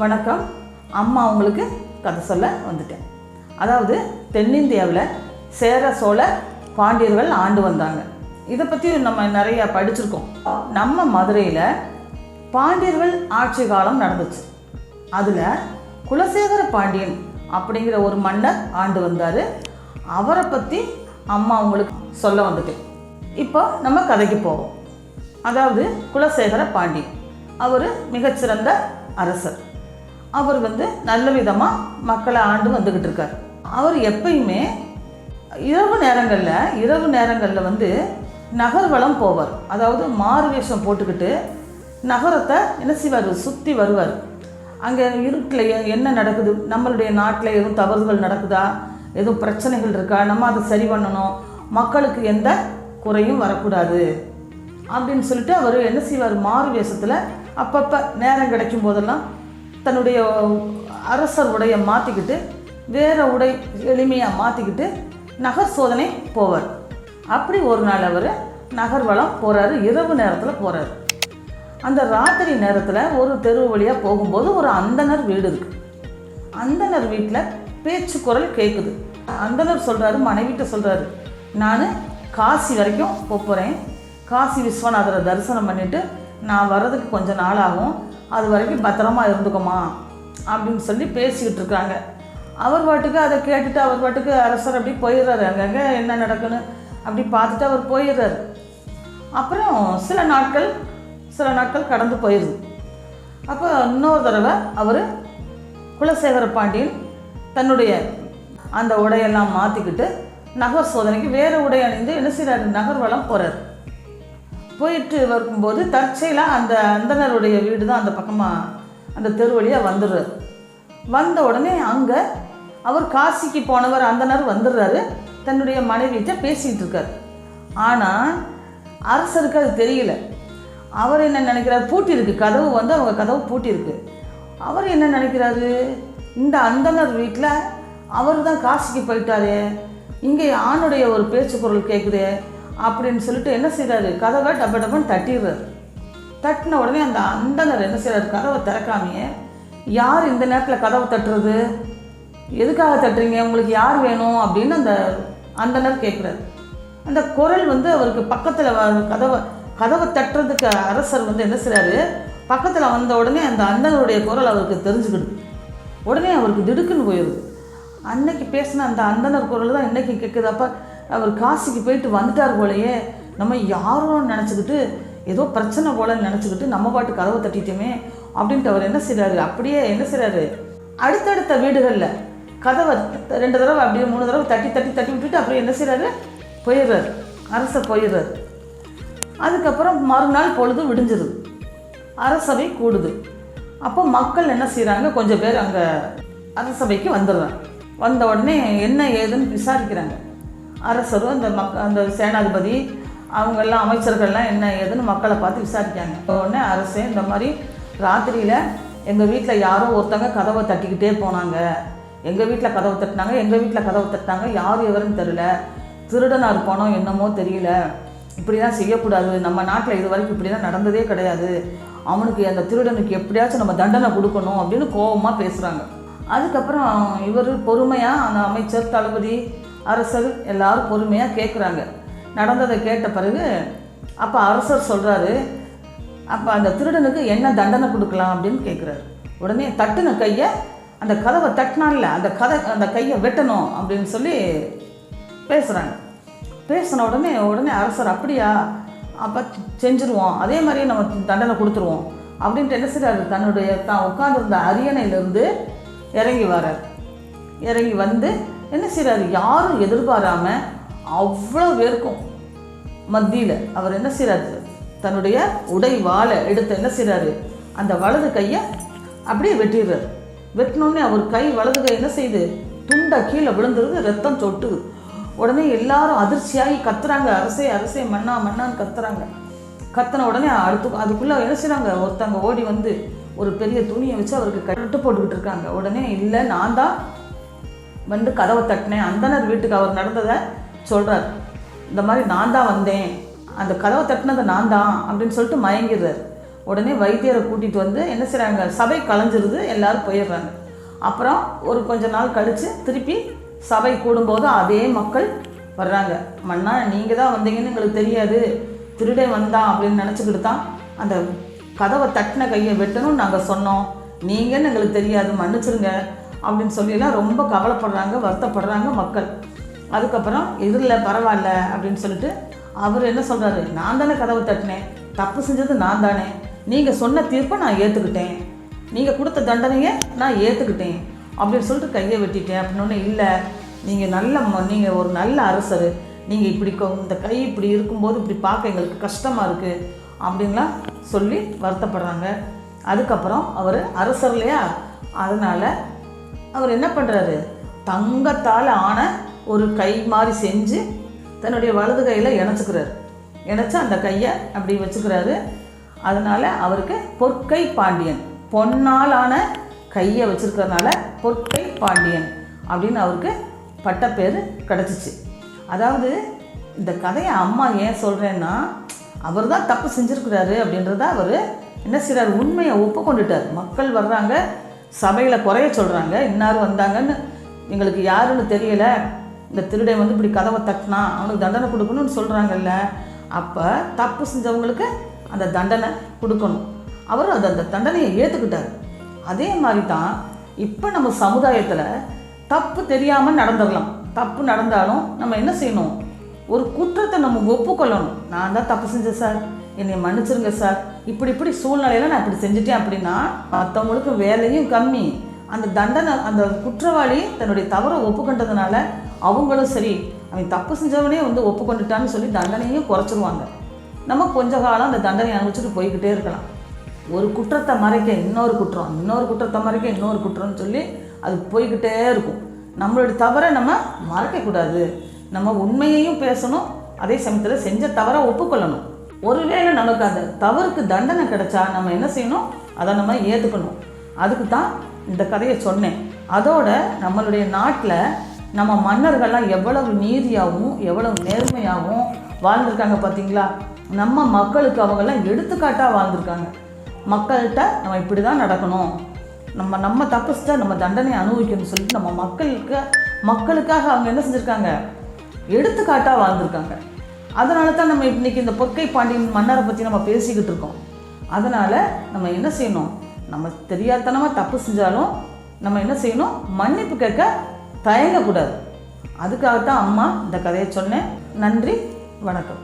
வணக்கம். அம்மா அவங்களுக்கு கதை சொல்ல வந்துட்டேன். அதாவது தென்னிந்தியாவில் சேர சோழ பாண்டியர்கள் ஆண்டு வந்தாங்க. இதை பற்றி நம்ம நிறைய படிச்சிருக்கோம். நம்ம மதுரையில் பாண்டியர்கள் ஆட்சி காலம் நடந்துச்சு. அதில் குலசேகர பாண்டியன் அப்படிங்கிற ஒரு மன்னர் ஆண்டு வந்தார். அவரை பற்றி அம்மா அவங்களுக்கு சொல்ல வந்துட்டேன். இப்போ நம்ம கதைக்கு போவோம். அதாவது குலசேகர பாண்டியன். அவர் மிகச்சிறந்த அரசர். அவர் வந்து நல்ல விதமாக மக்களை ஆண்டு வந்துக்கிட்டு இருக்கார். அவர் எப்பயுமே இரவு நேரங்களில் இரவு நேரங்களில் வந்து நகர்வலம் போவார். அதாவது மாறு வேஷம் போட்டுக்கிட்டு நகரத்தை என்ன செய்வார்? சுற்றி வருவார். அங்கே இருட்டில் என்ன நடக்குது? நம்மளுடைய நாட்டில் எதுவும் தவறுகள் நடக்குதா? எதுவும் பிரச்சனைகள் இருக்கா? நம்ம அதை சரி பண்ணணும். மக்களுக்கு எந்த குறையும் வரக்கூடாது. அப்படின்னு சொல்லிட்டு அவர் என்ன செய்வார்? மாறு வேஷத்தில் அப்பப்போ நேரம் கிடைக்கும் போதெல்லாம் தன்னுடைய அரசர் உடையை மாற்றிக்கிட்டு வேற உடை எளிமையாக மாற்றிக்கிட்டு நகர் சோதனை போவார். அப்படி ஒரு நாள் அவர் நகர்வலம் போகிறாரு இரவு நேரத்தில் போகிறாரு அந்த ராத்திரி நேரத்தில் ஒரு தெரு வழியாக போகும்போது ஒரு அந்தணர் வீடு இருக்குது அந்தணர் வீட்டில் பேச்சு குரல் கேட்குது அந்தணர் சொல்கிறாரு மனைவிட்ட சொல்கிறாரு நான் காசி வரைக்கும் போகிறேன் காசி விஸ்வநாதரை தரிசனம் பண்ணிவிட்டு நான் வர்றதுக்கு கொஞ்சம் நாள் ஆகும் அது வரைக்கும் பத்திரமா இருந்துக்கோமா அப்படின்னு சொல்லி பேசிக்கிட்டு இருக்காங்க. அவர் பாட்டுக்கு அதை கேட்டுட்டு அவர் பாட்டுக்கு அரசர் அப்படி போயிடுறாரு. அங்கங்கே என்ன நடக்குன்னு அப்படி பார்த்துட்டு அவர் போயிடுறாரு. அப்புறம் சில நாட்கள் சில நாட்கள் கடந்து போயிடுது அப்போ இன்னொரு தடவை அவர் குலசேகர பாண்டியன் தன்னுடைய அந்த உடையெல்லாம் மாற்றிக்கிட்டு நகர் சோதனைக்கு வேறு உடை அணிந்து என்ன செய்கிறாரு நகர்வலம் போகிறார் போயிட்டு வரும்போது தற்செயலாக அந்த அந்தனருடைய வீடு தான் அந்த பக்கமாக அந்த தெரு வழியாக வந்துடுறாரு. வந்த உடனே அங்கே அவர் காசிக்கு போனவர் அந்தனர் வந்துடுறாரு. தன்னுடைய மனைவியிட்ட பேசிகிட்டு இருக்கார். ஆனால் அரசருக்கு அது தெரியல. அவர் என்ன நினைக்கிறார்? பூட்டியிருக்கு. கதவு வந்து அவங்க கதவு பூட்டியிருக்கு. அவர் என்ன நினைக்கிறாரு? இந்த அந்தனர் வீட்டில் அவர் தான் காசிக்கு போயிட்டாரே. இங்கே ஆணுடைய ஒரு பேச்சு பொருள் கேட்குதே அப்படின்னு சொல்லிட்டு என்ன செய்கிறாரு கதவை டப்ப டப்பன்னு தட்டிடுறாரு. தட்டின உடனே அந்த அந்தனர் என்ன செய்கிறாரு கதவை திறக்காமையே யார் இந்த நேரத்தில் கதவை தட்டுறது? எதுக்காக தட்டுறீங்க? உங்களுக்கு யார் வேணும்? அப்படின்னு அந்த அந்தனர் கேட்குறாரு அந்த குரல் வந்து அவருக்கு பக்கத்தில் கதவை கதவை தட்டுறதுக்கு அரசர் வந்து என்ன செய்கிறாரு பக்கத்தில் வந்த உடனே அந்த அந்தனருடைய குரல் அவருக்கு தெரிஞ்சுக்கிடுது. உடனே அவருக்கு திடுக்குன்னு போயிடுது அன்னைக்கு பேசின அந்த அந்தனர் குரல் தான் இன்றைக்கி கேட்குது அப்போ அவர் காசிக்கு போயிட்டு வந்துட்டார் போலயே நம்ம யாரும் நினச்சிக்கிட்டு ஏதோ பிரச்சனை போலன்னு நினச்சிக்கிட்டு நம்ம பாட்டு கதவை தட்டிட்டோமே அப்படின்ட்டு அவர் என்ன செய்கிறாரு அப்படியே என்ன செய்கிறாரு அடுத்தடுத்த வீடுகளில் கதவை ரெண்டு தடவை அப்படியே மூணு தடவை தட்டி தட்டி தட்டி விட்டுட்டு அப்புறம் என்ன செய்கிறாரு போயிடுறாரு. அரசை போயிடுறாரு. அதுக்கப்புறம் மறுநாள் பொழுது விடிஞ்சிருது அரசவை கூடுது. அப்போ மக்கள் என்ன செய்கிறாங்க கொஞ்சம் பேர் அங்கே அரசவைக்கு வந்துடுறாங்க. வந்த உடனே என்ன ஏதுன்னு விசாரிக்கிறாங்க. அரசரும் அந்த மக் அந்த சேனாதிபதி அவங்கெல்லாம் அமைச்சர்கள்லாம் என்ன ஏதுன்னு மக்களை பார்த்து விசாரிக்காங்க உடனே அரசே இந்த மாதிரி ராத்திரியில் எங்கள் வீட்டில் யாரோ ஒருத்தங்க கதவை தட்டிக்கிட்டே போனாங்க. எங்கள் வீட்டில் கதவை தட்டினாங்க எங்கள் வீட்டில் கதவை தட்டினாங்க யார் எவருன்னு தெரில திருடனாக இருப்பானோ என்னமோ தெரியல. இப்படிலாம் செய்யக்கூடாது. நம்ம நாட்டில் இது வரைக்கும் இப்படிலாம் நடந்ததே கிடையாது. அவனுக்கு அந்த திருடனுக்கு எப்படியாச்சும் நம்ம தண்டனை கொடுக்கணும் அப்படின்னு கோபமாக பேசுகிறாங்க அதுக்கப்புறம் இவர் பொறுமையாக அந்த அமைச்சர் தளபதி அரசர் எல்லாரும் பொறுமையாக கேட்குறாங்க நடந்ததை கேட்ட பிறகு அப்போ அரசர் சொல்கிறாரு அப்போ அந்த திருடனுக்கு என்ன தண்டனை கொடுக்கலாம் அப்படின்னு கேட்குறாரு உடனே தட்டுன கையை அந்த கதவை தட்டினான்ல அந்த கதை அந்த கையை வெட்டணும் அப்படின்னு சொல்லி பேசுகிறாங்க பேசின உடனே உடனே அரசர் அப்படியா அப்போ செஞ்சுருவோம் அதே மாதிரியே நம்ம தண்டனை கொடுத்துருவோம் அப்படின்ட்டு என்ன செய்கிறாரு தன்னுடைய தான் உட்காந்துருந்த அரியணையிலேருந்து இறங்கி வரார் இறங்கி வந்து என்ன செய்கிறாரு யாரும் எதிர்பாராமல் அவ்வளோ பேருக்கும் மத்தியில் அவர் என்ன செய்கிறாரு தன்னுடைய உடை வாழை எடுத்து என்ன செய்கிறாரு அந்த வலது கையை அப்படியே வெட்டிடுறாரு. வெட்டினோடனே அவர் கை வலது கை என்ன செய்யுது துண்டா கீழே விழுந்துருது ரத்தம் சொட்டுது. உடனே எல்லாரும் அதிர்ச்சியாகி கத்துறாங்க. அரசே அரசே மண்ணா மன்னான்னு கத்துறாங்க. கத்தின உடனே அடுத்து அதுக்குள்ளே என்ன செய்கிறாங்க ஒருத்தங்க ஓடி வந்து ஒரு பெரிய துணியை வச்சு அவருக்கு கட்டு போட்டுக்கிட்டு இருக்காங்க. உடனே இல்லை நான் தான் வந்து கதவை தட்டினேன். அந்தனர் வீட்டுக்கு அவர் நடந்ததை சொல்கிறார் இந்த மாதிரி நான் தான் வந்தேன். அந்த கதவை தட்டினது நான் தான் அப்படின்னு சொல்லிட்டு மயங்கிடுறார். உடனே வைத்தியரை கூட்டிகிட்டு வந்து என்ன செய்கிறாங்க சபை கலைஞ்சிருது. எல்லோரும் போயிடுறாங்க. அப்புறம் ஒரு கொஞ்ச நாள் கழித்து திருப்பி சபை கூடும்போது அதே மக்கள் வர்றாங்க. மன்னா நீங்கள் தான் வந்தீங்கன்னு எங்களுக்கு தெரியாது. திருடே வந்தான் அப்படின்னு நினச்சிக்கிட்டு தான் அந்த கதவை தட்டின கையை வெட்டணும்னு நாங்கள் சொன்னோம். நீங்கன்னு எங்களுக்கு தெரியாது. மன்னிச்சிருங்க. அப்படின்னு சொல்லியெல்லாம் ரொம்ப கவலைப்படுறாங்க வருத்தப்படுறாங்க மக்கள். அதுக்கப்புறம் இதில் பரவாயில்ல அப்படின்னு சொல்லிட்டு அவர் என்ன சொல்கிறாரு நான் தானே கதவை தட்டினேன். தப்பு செஞ்சது நான் தானே. நீங்கள் சொன்ன தீர்ப்பை நான் ஏற்றுக்கிட்டேன் நீங்கள் கொடுத்த தண்டனையை நான் ஏற்றுக்கிட்டேன் அப்படின்னு சொல்லிட்டு கையை வெட்டிட்டேன் அப்படின்னு இல்லை நீங்கள் நல்ல நீங்கள் ஒரு நல்ல அரசர். நீங்கள் இப்படி கொ- இந்த கை இப்படி இருக்கும்போது இப்படி பார்க்க எங்களுக்கு கஷ்டமாக இருக்குது அப்படின்லாம் சொல்லி வருத்தப்படுறாங்க. அதுக்கப்புறம் அவர் அரசர் இல்லையா அதனால் அவர் என்ன பண்ணுறாரு தங்கத்தால் ஆன ஒரு கை மாதிரி செஞ்சு தன்னுடைய வலது கையில் இணைச்சிக்கிறாரு. இணைச்சி அந்த கையை அப்படி வச்சுக்கிறாரு. அதனால் அவருக்கு பொற்கை பாண்டியன் பொன்னால் ஆன கையை வச்சுருக்கிறதுனால பொற்கை பாண்டியன் அப்படின்னு அவருக்கு பட்டப்பேர் கிடச்சிச்சு. அதாவது இந்த கதையை அம்மா ஏன் சொல்கிறேன்னா அவர் தான் தப்பு செஞ்சுருக்கிறாரு அப்படின்றத அவர் என்ன செய்கிறார் உண்மையை ஒப்புக்கொண்டுட்டார். மக்கள் வர்றாங்க சபையில் குறைய சொல்கிறாங்க இன்னார் வந்தாங்கன்னு எங்களுக்கு யாருன்னு தெரியல. இந்த திருடன் வந்து இப்படி கதவை தட்டினா அவனுக்கு தண்டனை கொடுக்கணும்னு சொல்கிறாங்கல்ல அப்போ தப்பு செஞ்சவங்களுக்கு அந்த தண்டனை கொடுக்கணும். அவர் அது அந்த தண்டனையை ஏற்றுக்கிட்டார் அதே மாதிரி தான் இப்போ நம்ம சமுதாயத்தில் தப்பு தெரியாமல் நடந்துடலாம் தப்பு நடந்தாலும் நம்ம என்ன செய்யணும்? ஒரு குற்றத்தை நம்ம ஒப்புக்கொள்ளணும். நான் தான் தப்பு செஞ்சேன் சார். என்னை மன்னிச்சிருங்க சார். இப்படி இப்படி சூழ்நிலையில நான் இப்படி செஞ்சுட்டேன் அப்படின்னா மற்றவங்களுக்கு வேலையும் கம்மி. அந்த தண்டனை அந்த குற்றவாளி தன்னுடைய தவறை ஒப்புக்கொண்டதுனால அவங்களும் சரி அவன் தப்பு செஞ்சவனே வந்து ஒப்புக்கொண்டுட்டான்னு சொல்லி தண்டனையும் குறைச்சிருவாங்க. நம்ம கொஞ்ச காலம் அந்த தண்டனை அனுபவிச்சுட்டு போய்கிட்டே இருக்கலாம். ஒரு குற்றத்தை மறைக்க இன்னொரு குற்றம் இன்னொரு குற்றத்தை மறைக்க இன்னொரு குற்றம்னு சொல்லி அது போய்கிட்டே இருக்கும். நம்மளுடைய தவறை நம்ம மறைக்கக்கூடாது. நம்ம உண்மையையும் பேசணும் அதே சமயத்தில் செஞ்ச தவறை ஒப்புக்கொள்ளணும். ஒருவேளை நமக்கு அந்த தவறுக்கு தண்டனை கிடைச்சா நம்ம என்ன செய்யணும்? அதை நம்ம ஏற்றுக்கணும் அதுக்கு தான் இந்த கதையை சொன்னேன். அதோட நம்மளுடைய நாட்டில் நம்ம மன்னர்கள்லாம் எவ்வளவு நீதியாகவும் எவ்வளவு நேர்மையாகவும் வாழ்ந்திருக்காங்க பார்த்தீங்களா நம்ம மக்களுக்கு அவங்கெல்லாம் எடுத்துக்காட்டாக வாழ்ந்திருக்காங்க. மக்கள்கிட்ட நம்ம இப்படி தான் நடக்கணும். நம்ம நம்ம தப்பிச்சிட்டா நம்ம தண்டனை அனுபவிக்கணும்னு சொல்லிட்டு நம்ம மக்களுக்கு மக்களுக்காக அவங்க என்ன செஞ்சுருக்காங்க? எடுத்துக்காட்டாக வாழ்ந்திருக்காங்க. அதனால தான் நம்ம இன்றைக்கி இந்த பொற்கை பாண்டியன் மன்னரை பற்றி நம்ம பேசிக்கிட்டு இருக்கோம். அதனால் நம்ம என்ன செய்யணும்? நம்ம தெரியாதனமாக தப்பு செஞ்சாலும் நம்ம என்ன செய்யணும்? மன்னிப்பு கேட்க தயங்கக்கூடாது. அதுக்காகத்தான் அம்மா இந்த கதையை சொன்னேன். நன்றி வணக்கம்.